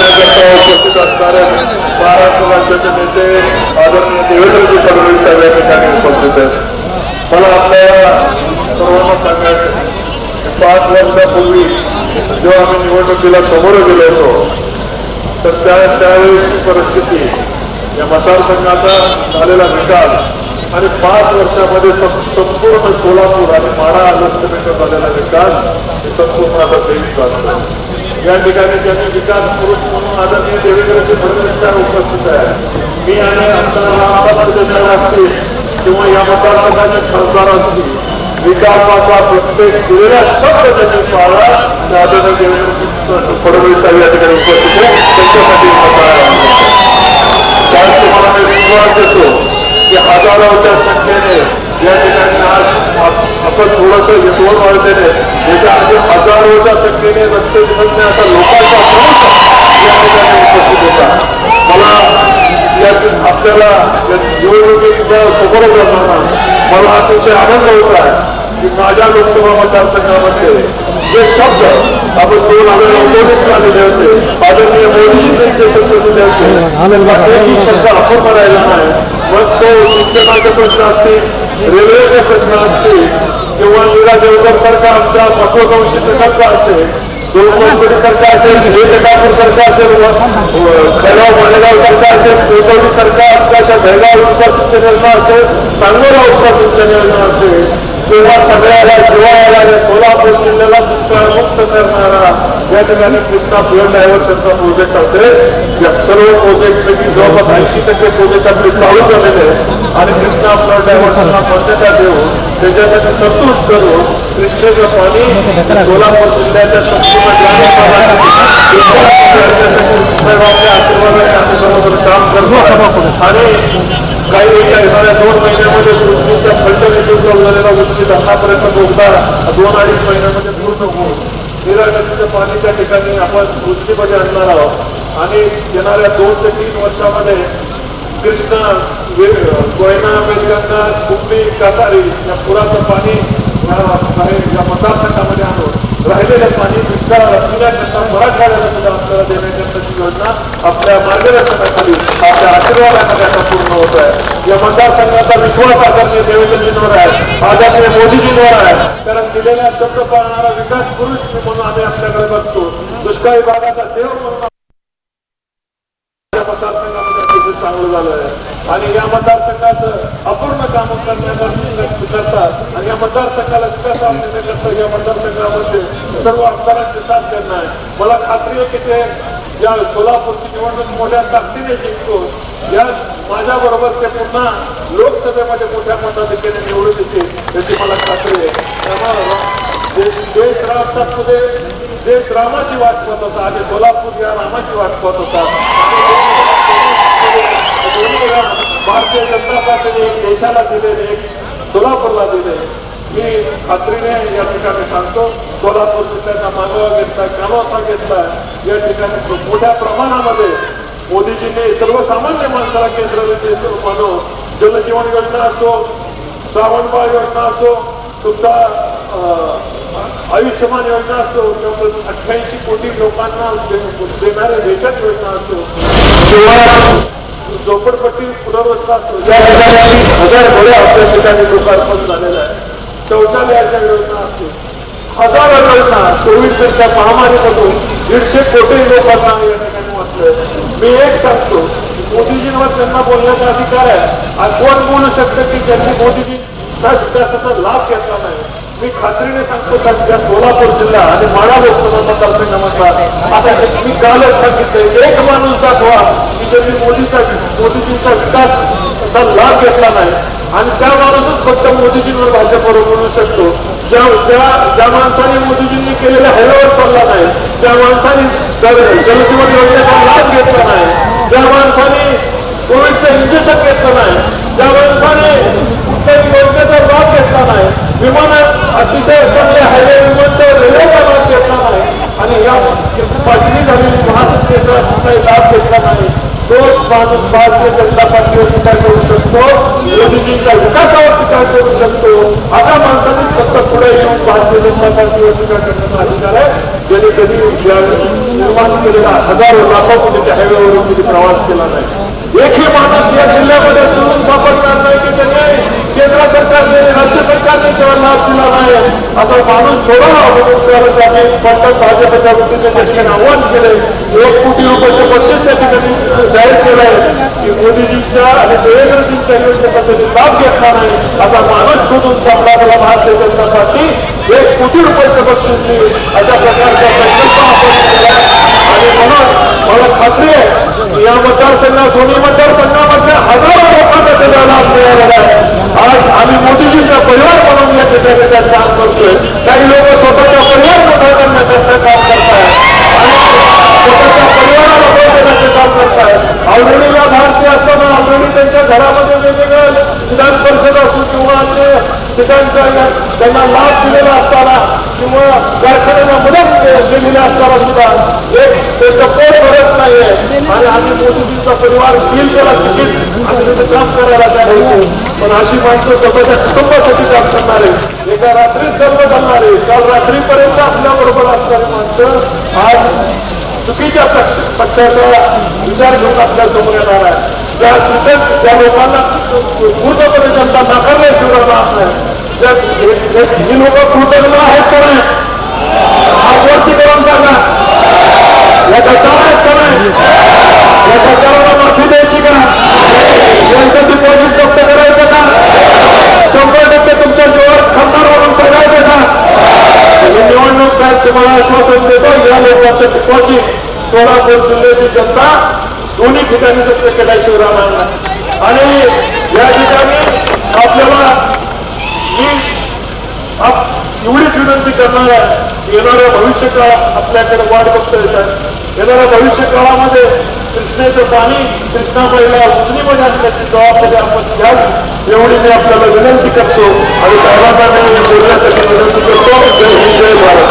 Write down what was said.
उपस्थित असणारे महाराष्ट्र राज्याचे नेते आदरणीय देवेंद्रजी फडणवीस साहेब या ठिकाणी उपस्थित आहेत मला आपल्या सर्वांना सांगायचं पाच वर्षापूर्वी जेव्हा आम्ही निवडणुकीला समोर गेलो होतो तर त्या त्यावेळेसची परिस्थिती या मतदारसंघाचा झालेला विकास आणि पाच वर्षामध्ये संपूर्ण सोलापूर आणि माडा लोकसभेचा झालेला विकास हे संपूर्ण आता देवी वाटतो या ठिकाणी त्यांनी विकास पुरुष म्हणून आदरणीय देवेंद्रजी फडणवीस उपस्थित आहे. मी आणि आमदार असतील किंवा या मतदारसंघाचे खासदार असतील विकासाचा प्रत्येक दिलेला शब्द त्यांनी पाळला. त्या आदरणीय देवेंद्र फडणवीस साहेब या ठिकाणी उपस्थित आहे. त्यांच्यासाठी मतदार आहे त्याच तुम्हाला मी विश्वास देतो. की हजारोच्या संख्येने या ठिकाणी आज आप- आपण थोडस दोन वाजलेले याच्या आधी हजारोच्या संख्येने रस्ते दिसण्याचा लोकांचा प्रमुख या ठिकाणी उपस्थित होता. मला या आपल्याला निवडणुकीच्या समोर जाताना मला अतिशय आनंद होत आहे की माझ्या लोकसभा मतदारसंघामध्ये जे शब्द आपण दोन हजार एकोणीसला दिले होते आदरणीय मोदीजींनी जे शब्द दिले होते शब्द आपण करायला नाही. मग शिक्षणाचे प्रश्न असतील रेल्वेचे प्रश्न असतील किंवा मीरा देवकर सारखा आमच्या महत्वाकांक्षीचे सरकार असेल दोन सरकार असेल हे टकापूर सरकार असेल खैराव मालेगाव सरकार असेल कोकवडी सरकार आमच्या बेळगाव उपचार सिंचन योजना असेल सांगोला उपचार सिंचन योजना असेल किंवा सगळ्याला जिवाळ्याला कोल्हापूर सोलापूर जिल्ह्याला दुष्काळ मुक्त करणारा या ठिकाणी कृष्णा फ्लड डायव्हर्शनचा प्रोजेक्ट असेल या सर्व प्रोजेक्टपैकी जवळपास ऐंशी टक्के प्रोजेक्ट आपले चालू झालेले आहेत. आणि कृष्णा फ्लड डायव्हर्शनला मान्यता देऊन त्याच्यासाठी तरतूद करून कृष्णेचं पाणी सोलापूर जिल्ह्याच्या संपूर्ण ग्रामीण भागात आशीर्वादाने आम्ही समोर काम करतो आणि काही एका येणाऱ्या दोन महिन्यामध्ये पृथ्वीच्या फलटणीतून झालेला उच्चित आतापर्यंत बोगदा दोन अडीच महिन्यामध्ये पूर्ण होऊन निरागतीच्या पाणीच्या ठिकाणी आपण पृथ्वीमध्ये आणणार आहोत. आणि येणाऱ्या दोन ते तीन वर्षामध्ये कृष्णा कोयना वेदगंगा कुंभी कासारी या पुराचं पाणी या मतदारसंघामध्ये आणून राहिलेलं पाणी दुष्काळ पिण्याकरता मराठवाड्याला सुद्धा आपल्याला देण्याकरताची योजना आपल्या मार्गदर्शनाखाली आपल्या आशीर्वादाखाली आता पूर्ण होत आहे. या मतदारसंघाचा विश्वास आदरणीय देवेंद्रजींवर आहे. आदरणीय मोदीजींवर आहे. कारण दिलेल्या शब्द पाळणारा विकास पुरुष म्हणून आम्ही आपल्याकडे बघतो. दुष्काळी भागाचा देव म्हणून या चांगलं झालं आहे. आणि या मतदारसंघाचं अपूर्ण कामं करण्याकरता आणि या मतदारसंघाला विकास आणण्याकरता या मतदारसंघामध्ये सर्व आमदारांचे साथ देणं आहे. मला खात्री आहे की ते या सोलापूरची निवडणूक मोठ्या ताकदीने जिंकतो या माझ्याबरोबर ते पुन्हा लोकसभेमध्ये मोठ्या मताधिक्याने निवडून येतील याची मला खात्री आहे. देश पुढे देश रामाची वाट पाहत होता आणि सोलापूर या रामाची वाट पाहत होता. भारतीय जनता पार्टीने एक देशाला दिलेले एक सोलापूरला दिले मी खात्रीने या ठिकाणी सांगतो सोलापूर जिल्ह्याचा मागोवा घेतला कानोसा घेतला या ठिकाणी मोठ्या प्रमाणामध्ये मोदीजींनी सर्वसामान्य माणसाला केंद्र मानव जलजीवन योजना असो श्रावणबाळ योजना असो सुद्धा आयुष्यमान योजना असो त्यामुळे अठ्ठ्याऐंशी कोटी लोकांना देणाऱ्या देशात योजना असो किंवा झोपडपट्टी पुनर्वसना असो या ठिकाणी हजार घोड्या आपल्या ठिकाणी लोकार्पण झालेलं आहे. शौचालयाच्या योजना असतील हजारो योजना कोविडच्या महामारीमधून दीडशे कोटी लोकांना या ठिकाणी वाचलंय. मी एक सांगतो मोदीजींवर त्यांना बोलण्याचा अधिकार आहे. आणि कोण बोलू शकतं की त्यांनी मोदीजींचा विकासाचा लाभ घेतला नाही. मी खात्रीने सांगतो सध्या सोलापूर जिल्हा आणि माळा लोकसभा मतदारसंघामधला असा एक मी कालच सांगितलं एक माणूस दाखवा की ज्यांनी मोदीचा मोदीजींचा विकासचा लाभ घेतला नाही. आणि त्या माणूसच फक्त मोदीजींवर भाजपवर बोलू शकतो. ज्या ज्या ज्या माणसाने मोदीजींनी केलेल्या हॅलोवर चालला नाही ज्या माणसाने जलजीवन योजनेचा लाभ घेतला नाही ज्या माणसाने कोविडचं इंजेक्शन घेतलं नाही ज्या माणसाने कुठल्याही योजनेचा लाभ घेतला नाही विमानात अतिशय चांगले हायवे विमानतळ रेल्वेचा लाभ घेतला नाही आणि या पाचवी झालेली महासत्तेचा कुठलाही लाभ घेतला नाही. तोच माणूस भारतीय जनता पार्टीवर टीका करू शकतो. मोदीजींच्या विकासावर टीका करू शकतो. अशा माणसाने फक्त पुढे येऊन भारतीय जनता पार्टीवर टीका करण्याचा अधिकार आहे. ज्याने कधी निर्माण केलेला हजारो लाखो कोटीच्या हायवेवरून कधी प्रवास केला नाही एकही माणूस या जिल्ह्यामध्ये सोडून असा माणूस सोडावा म्हणून पटकन भाजपच्या वतीने त्या आव्हान केले एक कोटी रुपयाचं बक्षीस त्या ठिकाणी जाहीर केलं आहे की मोदीजींच्या आणि देवेंद्रजींच्या योजनेचा त्यांनी लाभ घेतला नाही असा माणूस शोधून सापडा भारतीय जनता पार्टी एक कोटी रुपयाचं बक्षीस देईल अशा प्रकारचा संकल्प आपण केला आणि म्हणून मला खात्री आहे की या मतदारसंघात दोन्ही मतदारसंघामध्ये हजारो लोकांना त्याचा लाभ मिळालेला आहे आज आम्ही मोदीजींचा परिवार म्हणून या ठिकाणी त्यात काम करतोय काही लोक स्वतःचा परिवार मोठा करण्याचं काम करतायत आणि स्वतःच्या परिवाराला पैसे देण्याचं काम करतायत ऑलरेडी या भारतीय असताना ऑलरेडी त्यांच्या घरामध्ये वेगवेगळ्या विधान परिषद असू किंवा अन्य ठिकाणच्या त्यांना लाभ दिलेला असताना किंवा कारखान्यांना मदत दिलेली असताना सुद्धा एक त्याचं पोट भरत नाहीये. आणि आम्ही मोदीजींचा परिवार येईल केला तिकीट आणि त्याचं काम करायला तयार पण अशी माणसं स्वतःच्या कुटुंबासाठी काम करणारे एका रात्रीत सर्व घालणारे काल रात्रीपर्यंत आपल्या बरोबर असणारी माणसं आज चुकीच्या पक्ष पक्षाचा विचार घेऊन आपल्यासमोर येणार आहे ज्या तिथे ज्या लोकांना पूर्णपणे जनता नाकारल्याशिवाय राहत नाही. ही लोक कृतज्ञ आहेत का नाही? हात वरती करून सांगा. या सरकार आहेत का नाही? या सरकारला माफी द्यायची का? यांचं डिपॉझिट जप्त करायचं का? शंभर टक्के तुमच्या जीवावर खासदार म्हणून सांगायचं का? निवडणूक साहेब तुम्हाला आश्वासन देतो या लोकांचं डिपॉझिट सोलापूर जिल्ह्याची जनता दोन्ही ठिकाणी जप्त केल्याशिवाय शिवरामांना. आणि या ठिकाणी आपल्याला मी एवढीच विनंती करणार आहे येणाऱ्या भविष्य आपल्याकडे वाट बघता येतात येणाऱ्या भविष्य काळामध्ये कृष्णेचं पाणी कृष्णाबाईला उजनीमध्ये आणण्याची जबाबदारी आपण घ्यावी एवढी मी आपल्याला विनंती करतो. आणि साहेबांना मी बोलण्यासाठी विनंती करतो जय हिंद जय भारत.